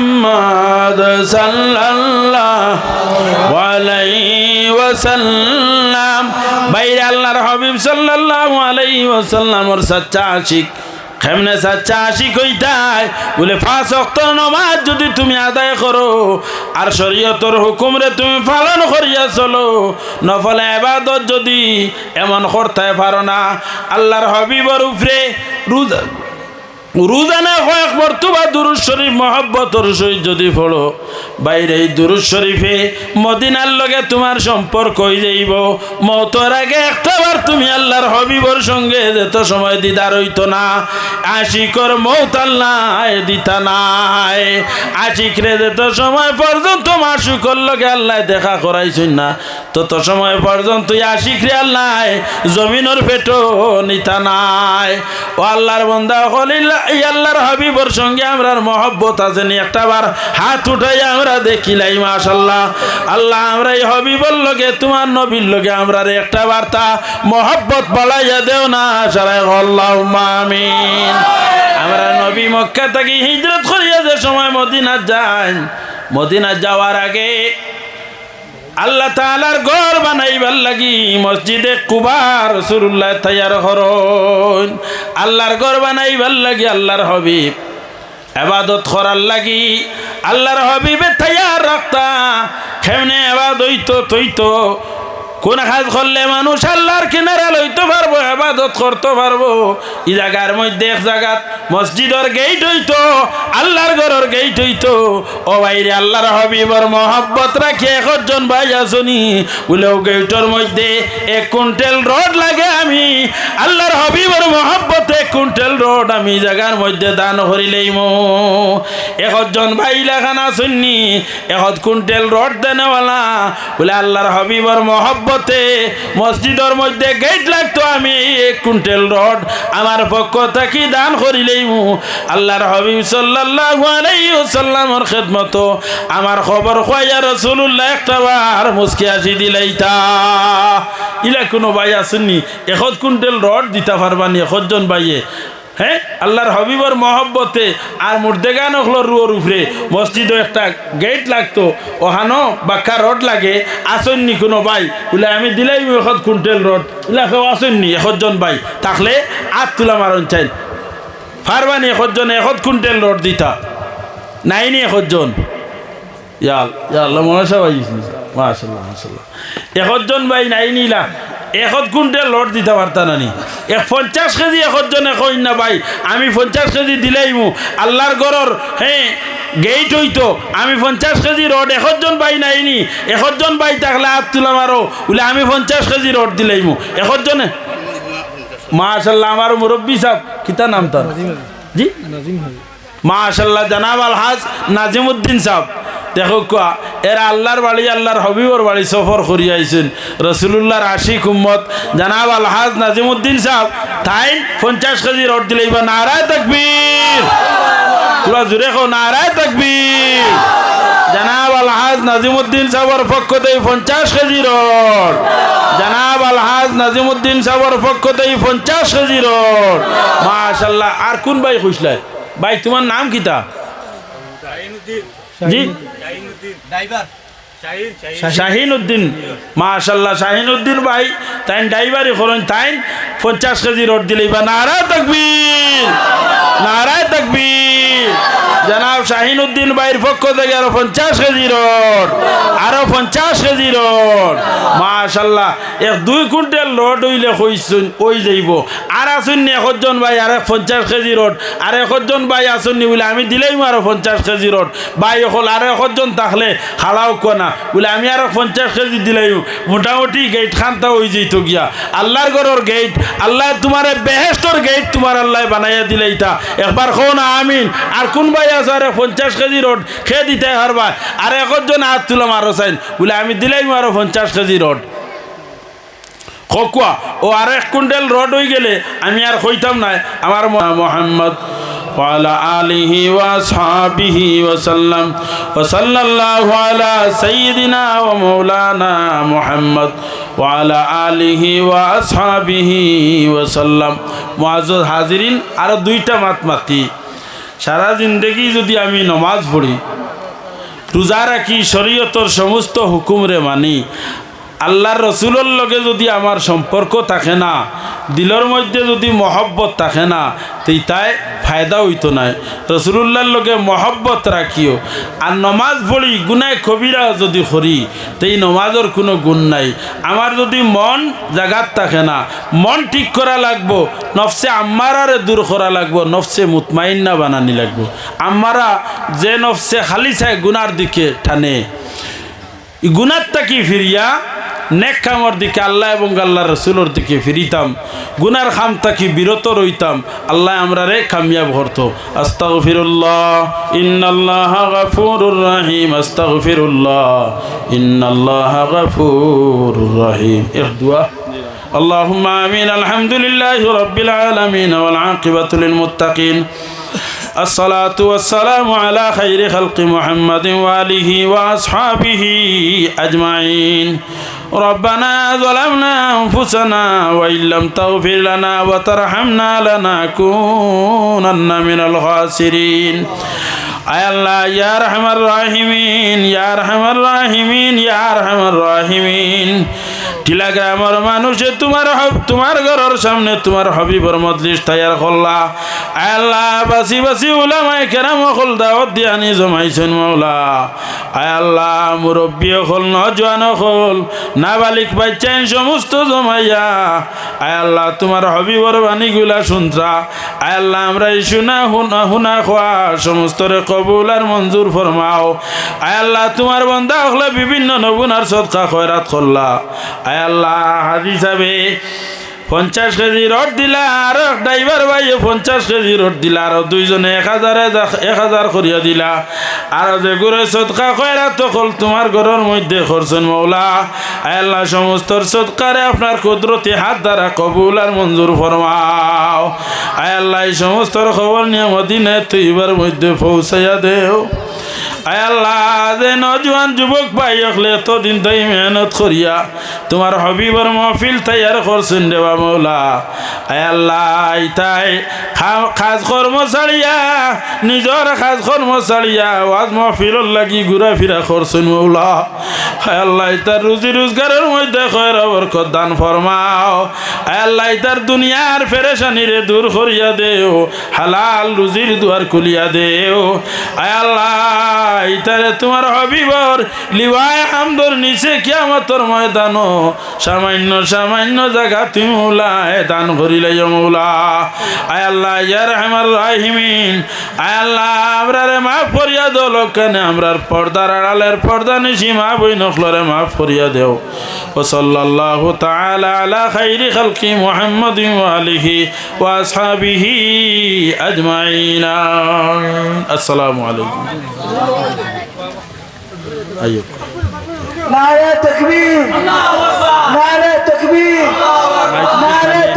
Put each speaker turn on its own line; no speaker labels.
মোহাম্মদ সাল্লাল্লাহু আলাইহি ওয়াসাল্লাম বাইরে আল্লাহর হাবিব সাল্লাল্লাহু আলাইহি ওয়াসাল্লামর সচ্চা আশিক, কেমনে সাচ্চা আশিক হইতাই বলে, পাঁচ নমাজ যদি তুমি আদায় করো, আর শরীয়তর হুকুমরে তুমি পালন করিয়া চলো, নফলে এবাদত যদি এমন করতে পারো না, আল্লাহর হবিবর উপরে রোজা রোজানা কয়েক মর্তবা দুরুজ শরীফ, মহব্বতর যদি পড়ো, বাইরে এই দুরুজ শরীফে মদিনার লগে তোমার সম্পর্ক হয়ে যাইব। মতর আগে একটাবার তুমি আল্লাহর হবিবর সঙ্গে যেত সময় দিদার হইতো না। আশিকর মৌত আল্লাহ দিতা নাই। আশিকরে যেত সময় পর্যন্ত মাসুকর লগে আল্লাহ দেখা করাইছেন না। তত সময় পর্যন্ত আশিকরে আল্লাহ জমিনের পেটো নিতা নাই। ও আল্লাহর বন্দা হলিল্লা এই আল্লাহর হাবিবর সঙ্গে আমরার মহব্বত আছে নি। একটা বার হাত উঠাই আমরা দেখিলাই মাশাল্লাহ আল্লাহ আমরা এই হবিবর লগে, তোমার নবীর লগে আমরা একটা বার্তা মহব্বত বাড়াইয়া দেও না সারাই আল্লাহ আমিন। আমরা নবী মক্কা থেকে হিজরত করিয়া যে সময় মদিনা যান মদিনা যাওয়ার আগে আল্লাহ তালার ঘর বানাইবার লাগি মসজিদে কুবার রসুল্লাহ তৈয়ার হর আল্লাহর ঘর বানাইবার লাগি আল্লাহর হবিব। এবাদত করার লাগি আল্লাহর হবিবে তৈয়ার রাখতা। খেমনে এবাদ হইতো তৈতো। কোন কাজ করলে মানুষ আল্লাহর কিনারা লইতে পারব এবাদত করতে পারব। ই জায়গার মধ্যে এক জায়গাত মসজিদর গেইট হইতো, আল্লাহর ঘরের গেইট হইতো। ও বাইরে আল্লাহর হবিবর মহব্বত রাখি একজন ভাই আসনি। বলেও গেইটর মধ্যে এক কুইন্টাল রড লাগে আমি। আল্লাহর হবিবর মহব্বত এক কুইন্টাল রড আমি জায়গার মধ্যে দান করিলেই মো একজন ভাই লেখানা শুননি এক কুইন্টাল রড দেনেওয়ালা। বলে, আল্লাহর হবিবর মহব্বতে মসজিদের মধ্যে গেট লাগতো আমি, এক কুইন্টাল রড আমার পক্ষ থাকি দান করিলেই মু। আল্লাহর হবিব সাল্লাল্লাহু আলাইহি ওয়াসাল্লামর খেদমত। আমার খবর খোয়া রাসূলুল্লাহ একটা বার মুসকি আসি দিলাইতা। ইলা কোনো ভাই আসেননি এখন কুইন্টাল রড দিতে পারবানি এখন জন ভাইয়ে। হ্যাঁ আল্লাহর হবিবর মহব্বতে আর মুর্দেগান হলো রুয়োর উপরে। মসজিদও একটা গেট লাগতো, ওহানো বাক্কা রড লাগে, আসননি কোনো ভাই। বলে, আমি দিলাই এখন কুইন্টাল রড। ইলা কেউ আসননি, একজন ভাই। থাকলে আট তুলা মারণ চাই ফারবানি একজন এখন কুইন্টাল রড দিতা। নাইনি একজন। ইয়াল ইয়াল্লাহ মনে সবাই মাশাল্লাহ মাশাল্লাহ একজন ভাই নাই নিলা। এখন কুইন্টাল লট দিতে পারতা নানি। এক পঞ্চাশ কেজি একজন এখন না ভাই আমি পঞ্চাশ কেজি দিলেই মু। আল্লাহর গরর হ্যাঁ গেইট হইতো। আমি পঞ্চাশ কেজি রড একজন ভাই নাইনি একজন ভাই থাকলে হাত তুলা মারো। বলে আমি পঞ্চাশ কেজি রড দিলেই মু। একজনে মাশাল্লাহ আমার মুরব্বী সাহ কিতা নাম তার? জি? মাশাল্লাহ জানাব আলহাজ নাজিমুদ্দিন সাহ দেখো কোয়া এরা আল্লাহর বাড়ি আল্লাহর হবিবর বাড়ি সফর করি আইছেন রসুল্লাহর আশিক উম্মত, জানাব আলহাজ নাজিমুদ্দিন সাহ তাই পঞ্চাশ কেজি রড দিলে এবার নারায় তকবীর তোরা জুড়ে খো নারায় তকবীর জানাব আলহাজ নাজিমুদ্দিন সাহর পক্ষ থেকে পঞ্চাশ কেজি রড জানাব আলহাজ নাজিমুদ্দিন সাহর পক্ষ থেকে পঞ্চাশ কেজি রড মাশাল্লাহ আর কোন ভাই খুঁজলাই ভাই তোমার নাম কিতা? জি। শাহিন উদ্দিন মাশাল্লাহ শাহিন উদ্দিন ভাই তাই ড্রাইভারই করেন তাই পঞ্চাশ কেজি রোড দিলে বা নারা থাকবি জানাব শাহিন উদ্দিন ভাইয়ের পক্ষ থেকে আরও পঞ্চাশ কেজি রোড, আরও পঞ্চাশ কেজি রোড। মাশাল্লাহ, এক দুই কুইন্টাল রোড হইলে কইসুন ওই যাইব। আর আসুন নি একজন ভাই, আর এক পঞ্চাশ কেজি রোড, আর একজন ভাই আসুন নি বলে আমি দিলেই আরও পঞ্চাশ কেজি রোড। ভাই হল আর একজন থাকলে খালাও কোনা, বলে আমি আরও পঞ্চাশ কেজি দিলাই মোটামুটি গেট খানটা হয়ে যেত গিয়া। আল্লাহর ঘরের গেট আল্লাহ তোমার বেহেস্তর গেট তোমার আল্লাহ বানাইয়া দিলে ইটা একবার খো না আমিন, আর কোন ভাই আছে আরে পঞ্চাশ কেজি রোড খেয়ে দিতে হারবা আর একজন হাত তুলাম আরো চাইন বলে আমি দিলাই আরো পঞ্চাশ কেজি রোড খকুয়া ও আর এক কুইন্টাল রড হয়ে গেলে আমি আর কইতাম না আমার মোহাম্মদ وعلى آله وأصحابه وسلم وصلى الله على سيدنا ومولانا محمد وعلى آله وأصحابه وسلم معزز হাজিরিন আরো দুইটা মাত মাতি সারা জিন্দগি যদি আমি নমাজ পড়ি, রোজা রাখি, শরীয়তর সমস্ত হুকুমরে মানি। আল্লাহর রসুলের লগে যদি আমার সম্পর্ক থাকে না, দিলর মধ্যে যদি মহব্বত থাকে না, তেই তাই ফায়দা হইতো নাই রসুল্লাহর লগে মহব্বত রাখিও। আর নমাজ পড়ি গুনায় কবিরা যদি করি তেই নমাজের কোনো গুণ নাই। আমার যদি মন জাগাত থাকে না, মন ঠিক করা লাগবো, নফসে আম্মারারে দূর করা লাগবো, নফসে মুতমাইন্না বানানি লাগবো। আম্মারা যে নফসে খালি চায় গুনার দিকে টানে। গুনার তাকি ফিরিয়া? নেক কামর দিকে আল্লাহ এবং আল্লাহ রসুলোর দিকে ফিরিতাম গুনার খাম তাকি বিরত রইতাম আল্লাহ আমরা রে কামিয়াব হরত আস্তাগফিরুল্লাহ ইন্নাল্লাহ গাফুরুর রহিম আস্তাগফিরুল্লাহ ইন্নাল্লাহ গাফুরুর রহিম এর দোয়া اللهم آمين الحمد لله رب العالمين والعاقبة للمتقين الصلاة والسلام على خير خلق محمد وآله وأصحابه أجمعين ربنا ظلمنا أنفسنا وإن لم تغفر لنا وترحمنا لنكونن من الخاسرين আয় আল্লাহ ইয়া রহমান রাহিমিন ইয়া রহমান রাহিমিন ইয়া রহমান রাহিমিন টিলা গ্রামের মানুষে তোমার তোমার ঘরের সামনে তোমার হবিবর মজলিস তৈয়ার করলা। আল্লাহ বাসি বাসি উলামাই কেরাম অকল দাওয়াত দিয়ানি জমাইছেন মৌলা আল্লাহ, মুরব্বী অকল, নজওয়ান অকল, নাবালিক বাচ্চাইন সমস্ত জমাইয়া। আল্লাহ, তোমার হবিবর বাণীগুলা শুনতা। আল্লাহ, আমরা এই শুনা, হুনা হুনা, খোয়া সমস্ত রে কবুল আর মঞ্জুর ফরমাও। আল্লাহ, তোমার বন্ধা হলে বিভিন্ন নবুনার সৎকা খয়রাত করলা। আল্লাহ হাদিস সাবে পঞ্চাশ কেজি রড দিলা, আর ড্রাইভার ভাইয়ে পঞ্চাশ কেজি রড দিলা, আর দুইজনে এক হাজারে এক হাজার করিয়া দিলা। আর যে গুরে সৎকা কয়রা তখন তোমার ঘরের মধ্যে করছেন মৌলা আল্লাহ, সমস্ত সৎকারে আপনার কুদরতি হাত দ্বারা কবুল আর মঞ্জুর ফরমাও। আল্লাহ, এই সমস্ত খবর নিয়ে মদিনে তুইবার মধ্যে পৌঁছাইয়া দেও। আল্লাহ, যে নজওয়ান যুবক ভাই হলে এতদিন তাই মেহনত করিয়া তোমার হবিবর মহফিল তৈয়ার করছেন দেবা তাই লাগি রোজগারের মধ্যে দান ফরমাও। আল্লাহ তার দুনিয়ার ফেরেশানিরে দূর করিয়া দেও, হালাল রুজির দুয়ার খুলিয়া দেও। আল্লাহ তোমার হবিবর লিওয়ায় হামদর নিচে কিয়ামতর ময়দান সামান্য সামান্য জায়গা তুমি মৌলায় দান করিলে মৌলা আয় আল্লাহ ইয়া রহমান রাহিমিন আয় আল্লাহ আমরারে মাফ করিয়া দো লোকেনে আমরার পর্দার আড়ালের পর্দা নিশি মা বই নখলরে মাফ করিয়া দেও ও সাল্লাল্লাহু তাআলা আলা খাইরি খালকি মুহাম্মাদিন ওয়া আলিহি ওয়া আসহাবিহি আজমাইন আসসালামু আলাইকুম أيوة
নারে তকবীর নারে Nabi Muhammad